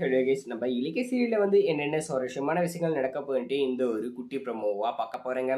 Hello guys நம்ம இலக்கிய சீரியலில் வந்து என்னென்ன சுவாரஸ்யமான விஷயங்கள் நடக்க போயிட்டு இந்த ஒரு குட்டி ப்ரமோவாக பார்க்க போகிறேங்க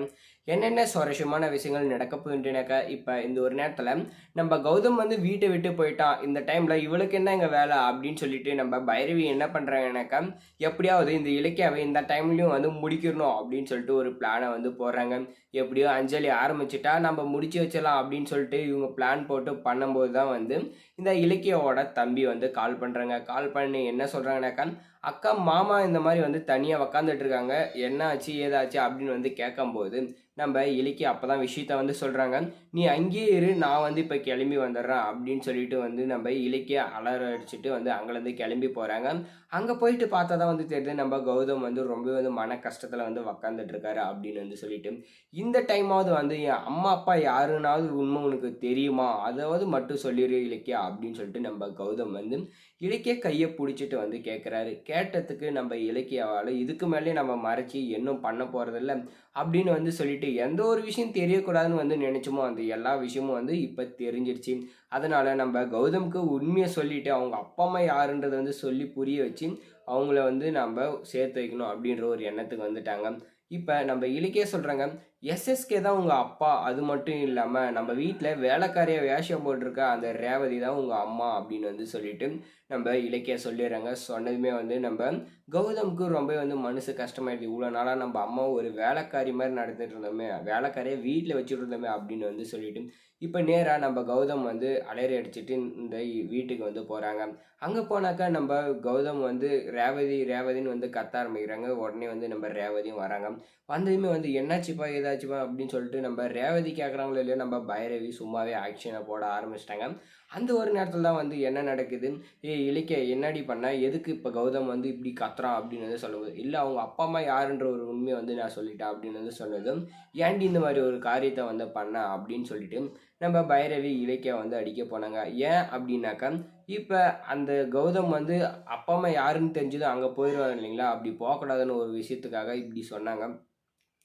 என்னென்ன சுவாரஸ்யமான விஷயங்கள் நடக்க போகுன்ட்டுனாக்கா இப்போ இந்த ஒரு நேரத்தில் நம்ம கௌதம் வந்து வீட்டை விட்டு போயிட்டான். இந்த டைமில் இவளுக்கு என்ன எங்கள் வேலை அப்படின்னு சொல்லிட்டு நம்ம பைரவி என்ன பண்ணுறாங்கனாக்கா எப்படியாவது இந்த இலக்கியாவை இந்த டைம்லையும் வந்து முடிக்கணும் அப்படின்னு சொல்லிட்டு ஒரு பிளானை வந்து போடுறாங்க. எப்படியோ அஞ்சலி ஆரம்பிச்சிட்டா நம்ம முடிச்சு வச்சிடலாம் அப்படின்னு சொல்லிட்டு இவங்க பிளான் போட்டு பண்ணும்போது தான் வந்து இந்த இலக்கியாவோட தம்பி வந்து கால் பண்ணுறாங்க கால் பண்ணி என்ன சொல்கிறாங்க சொல்கிறாங்கனாக்கா அக்கா மாமா இந்த மாதிரி வந்து தனியாக உக்காந்துட்டு இருக்காங்க. என்ன ஆச்சு ஏதாச்சு அப்படின்னு வந்து கேட்கும்போது நம்ம இலக்கிய அப்போ தான் விஷயத்த வந்து சொல்கிறாங்க நீ அங்கேயே இரு நான் வந்து இப்போ கிளம்பி வந்துடுறேன் அப்படின்னு சொல்லிட்டு வந்து நம்ம இலக்கிய அலற அடிச்சுட்டு வந்து அங்கேருந்து கிளம்பி போகிறாங்க அங்கே போயிட்டு பார்த்தா தான் வந்து தெரியுது நம்ம கௌதம் வந்து ரொம்ப வந்து மன கஷ்டத்தில் வந்து உக்காந்துட்டுருக்காரு அப்படின்னு வந்து சொல்லிட்டு. இந்த டைமாவது வந்து என் அம்மா அப்பா யாருனாவது உண்மை உனக்கு தெரியுமா? அதாவது மட்டும் சொல்லிடு இலக்கியா அப்படின்னு சொல்லிட்டு நம்ம கௌதம் வந்து இலக்கிய கையை பிடிச்சிட்டு வந்து கேட்குறாரு கேட்டதுக்கு நம்ம இலக்கியாவால் இதுக்கு மேலே நம்ம மறைச்சி இன்னும் பண்ண போகிறதில்ல அப்படின்னு வந்து சொல்லிட்டு எந்த ஒரு விஷயம் தெரியக்கூடாதுன்னு வந்து நினச்சோமோ அந்த எல்லா விஷயமும் வந்து இப்போ தெரிஞ்சிருச்சு. அதனால் நம்ம கௌதம்க்கு உண்மையை சொல்லிட்டு அவங்க அப்பா அம்மா யாருன்றதை வந்து சொல்லி புரிய வச்சு அவங்கள வந்து நம்ம சேர்த்து வைக்கணும் அப்படின்ற ஒரு எண்ணத்துக்கு வந்துட்டாங்க. இப்போ நம்ம இலக்கிய சொல்கிறாங்க எஸ்எஸ்கே தான் உங்கள் அப்பா. அது மட்டும் இல்லாமல் நம்ம வீட்டில் வேலைக்காரிய வேஷம் போட்டிருக்க அந்த ரேவதி தான் உங்கள் அம்மா அப்படின்னு வந்து சொல்லிட்டு நம்ம இலக்கிய சொல்லிடுறாங்க. சொன்னதுமே வந்து நம்ம கௌதமுக்கு ரொம்ப வந்து மனசு கஷ்டமாயிடுது. இவ்வளோ நாளாக நம்ம அம்மா ஒரு வேலைக்காரி மாதிரி நடந்துட்டு இருந்தோமே வேலைக்காரியை வீட்டில் வச்சுட்டு இருந்தோமே அப்படின்னு வந்து சொல்லிட்டு இப்போ நேராக நம்ம கௌதம் வந்து அலையறி அடிச்சுட்டு இந்த வீட்டுக்கு வந்து போகிறாங்க அங்கே போனாக்கா நம்ம கௌதம் வந்து ரேவதி ரேவதின்னு வந்து கத்த ஆரம்பிக்கிறாங்க. உடனே வந்து நம்ம ரேவதியும் வராங்க. வந்ததுமே வந்து என்னாச்சுப்பா? ஏதாச்சுப்பா அப்படின்னு சொல்லிட்டு நம்ம ரேவதி கேட்குறாங்களோ இல்லையோ நம்ம பைரவி சும்மாவே ஆக்ஷனை போட ஆரம்பிச்சிட்டாங்க. அந்த ஒரு நேரத்தில் தான் வந்து என்ன நடக்குது? ஏ இலக்கிய என்னடி பண்ண? எதுக்கு இப்போ கௌதம் வந்து இப்படி கத்துறான் அப்படின்னு வந்து சொல்லும்போது இல்லை அவங்க அப்பா அம்மா யாருன்ற ஒரு உண்மையை வந்து நான் சொல்லிட்டேன் அப்படின்னு வந்து சொன்னதும் ஏன்டி இந்த மாதிரி ஒரு காரியத்தை வந்து பண்ண? அப்படின்னு சொல்லிட்டு நம்ம பைரவி இலக்கியா வந்து அடிக்க போனாங்க. ஏன் அப்படின்னாக்கா இப்போ அந்த கௌதம் வந்து அப்பா அம்மா யாருன்னு தெரிஞ்சதும் அங்கே போயிடுவாங்க இல்லைங்களா? அப்படி போகக்கூடாதுன்னு ஒரு விஷயத்துக்காக இப்படி சொன்னாங்க.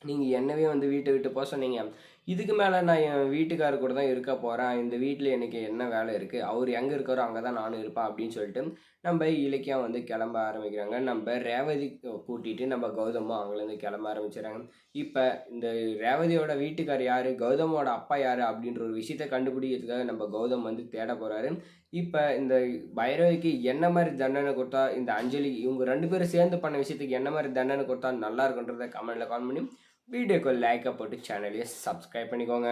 நீங்கள் என்னவே வந்து வீட்டை விட்டு போக சொன்னீங்க. இதுக்கு மேலே நான் என் வீட்டுக்காரர் கூட தான் இருக்க போகிறேன் இந்த வீட்டில் எனக்கு என்ன வேலை இருக்குது அவர் எங்கே இருக்காரோ அங்கே தான் நானும் இருப்பேன் அப்படின்னு சொல்லிட்டு நம்ம இலக்கியம் வந்து கிளம்ப ஆரம்பிக்கிறாங்க. நம்ம ரேவதி கூட்டிகிட்டு நம்ம கௌதமும் அங்கேருந்து கிளம்ப ஆரம்பிச்சிடறாங்க. இப்போ இந்த ரேவதியோட வீட்டுக்கார் யார்? கௌதமோட அப்பா யார்? அப்படின்ற ஒரு விஷயத்த கண்டுபிடிக்கிறதுக்காக நம்ம கௌதம் வந்து தேட போகிறாரு இப்போ இந்த பைரவிக்கு என்ன மாதிரி தண்டனை கொடுத்தா இந்த அஞ்சலி இவங்க ரெண்டு பேரும் சேர்ந்து பண்ண விஷயத்துக்கு என்ன மாதிரி தண்டனை கொடுத்தா நல்லா இருக்குன்றத கமெண்ட்டில் கால் பண்ணி வீடியோக்கு லைக்கை போட்டு சேனலையே சப்ஸ்கிரைப் பண்ணிக்கோங்க